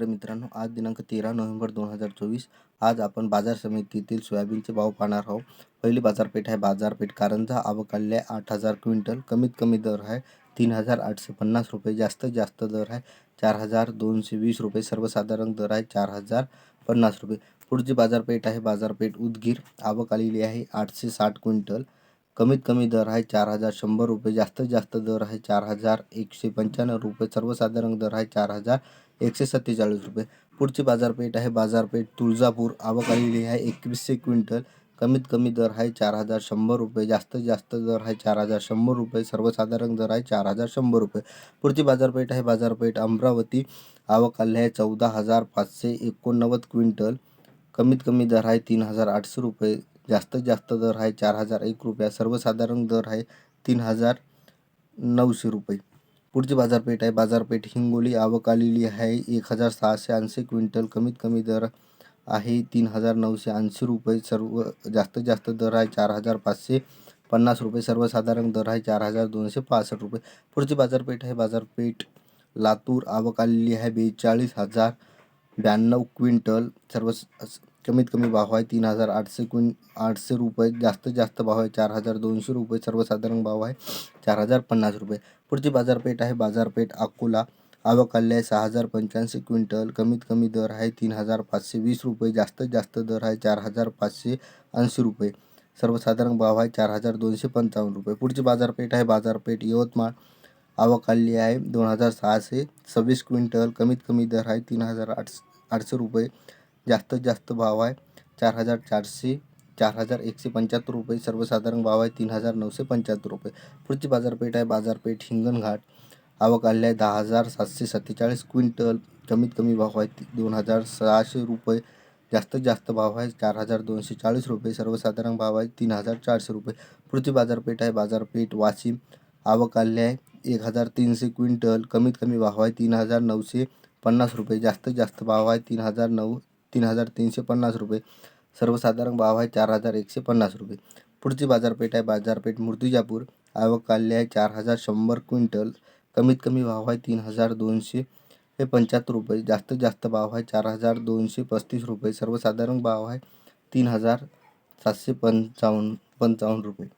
तर मित्रांनो आज दिनांक तेरा नोव्हेंबर दोन हजार चोवीस. आज आपण बाजार समितीतील सोयाबीनचे भाव पाहणार आहोत. पहिली बाजारपेठ आहे बाजारपेठ. कारंजा आवकाल्य आहे आठ हजार क्विंटल कमीत कमी दर आहे तीन हजार आठशे पन्नास रुपये. जास्तीत जास्त दर आहे चार हजार दोनशे वीस रुपये. सर्वसाधारण दर आहे चार हजार पन्नास रुपये. पुढची बाजारपेठ आहे बाजारपेठ उदगीर. आवक आलेली आहे आठशे साठ क्विंटल कमीत कमी दर आहे चार हजार शंभर रुपये. जास्तीत जास्त दर आहे चार हजार एकशे पंच्याण्णव रुपये. सर्वसाधारण दर आहे चार हजार एकशे सत्तेचाळीस रुपये. पुढची बाजारपेठ आहे बाजारपेठ तुळजापूर. आवक आलेली आहे एकवीसशे क्विंटल. कमीत कमी दर आहे चार हजार शंभर रुपये. जास्तीत जास्त दर आहे चार हजार शंभर रुपये. सर्वसाधारण दर आहे चार हजार शंभर रुपये. पुढची बाजारपेठ आहे बाजारपेठ अमरावती. आवक आली आहे चौदा हजार पाचशे एकोणनव्वद क्विंटल. कमीत कमी दर आहे तीन हजार आठशे रुपये. जास्तीत जास्त दर आहे चार हजार एक रुपया. सर्वसाधारण दर आहे तीन हजार नऊशे रुपये. पुढची बाजारपेठ आहे. बाजारपेठ हिंगोली आवक आलेली आहे. एक हजार सहाशे ऐंशी क्विंटल कमीत कमी दर आहे. तीन हजार नऊशे ऐंशी रुपये सर्व जास्तीत जास्त दर आहे. चार हजार पाचशे पन्नास रुपये सर्वसाधारण दर आहे. चार हजार दोनशे पासष्ट रुपये. पुढची बाजारपेठ आहे. बाजारपेठ लातूर आवक आलेली आहे. बेचाळीस हजार ब्याण्णव क्विंटल सर्व कमीत कमी भाव आहे तीन हजार आठशे क्विं आठशे रुपये जास्तीत जास्त भाव आहे चार हजार दोनशे रुपये सर्वसाधारण भाव आहे चार हजार पन्नास रुपये. पुढची बाजारपेठ आहे बाजारपेठ अकोला. आवक आहे सहा हजार पंच्याऐंशी क्विंटल कमीत कमी दर आहे तीन हजार पाचशे वीस रुपये जास्तीत जास्त दर आहे चार हजार पाचशे ऐंशी रुपये. सर्वसाधारण भाव आहे चार हजार दोनशे पंचावन्न रुपये. पुढची बाजारपेठ आहे बाजारपेठ यवतमाळ. आवक आली आहे दोन हजार सहाशे सव्वीस क्विंटल कमीत कमी दर आहे तीन हजार आठ आठशे रुपये. जास्तीत जास्त भाव आहे. चार हज़ार चारशे, चार हज़ार एकशे पंच्याहत्तर रुपये. सर्वसाधारण भाव आहे तीन हज़ार नऊशे पंच्याहत्तर रुपये. पुढची बाजारपेठ आहे बाजारपेठ हिंगणघाट आवक आली आहे दहा हज़ार सातशे सत्तेचाळीस क्विंटल. कमीत कमी भाव आहे दोन हज़ार सहाशे रुपये. जास्तीत जास्त भाव आहे चार हज़ार दोनशे चाळीस रुपये. सर्वसाधारण भाव आहे तीन हज़ार चारशे रुपये. पुढची बाजारपेठ आहे बाजारपेठ वाशिम. आवक आली आहे एक हज़ार तीनशे क्विंटल. कमीत कमी भाव आहे तीन हज़ार नऊशे पन्नास रुपये. जास्तीत जास्त भाव आहे तीन हज़ार नऊ तीन हजार तीनशे पन्नास रुपये. सर्वसाधारण भाव आहे चार हजार एकशे पन्नास रुपये. पुढची बाजारपेठ आहे बाजारपेठ मूर्तिजापूर. आवक आहे चार हजार शंभर क्विंटल. कमीत कमी भाव आहे तीन हजार दोनशे हे पंच्याहत्तर रुपये. जास्तीत जास्त भाव आहे चार हजार दोनशे पस्तीस रुपये. सर्वसाधारण भाव आहे तीन हजार सातशे पंचावन्न पंचावन्न रुपये.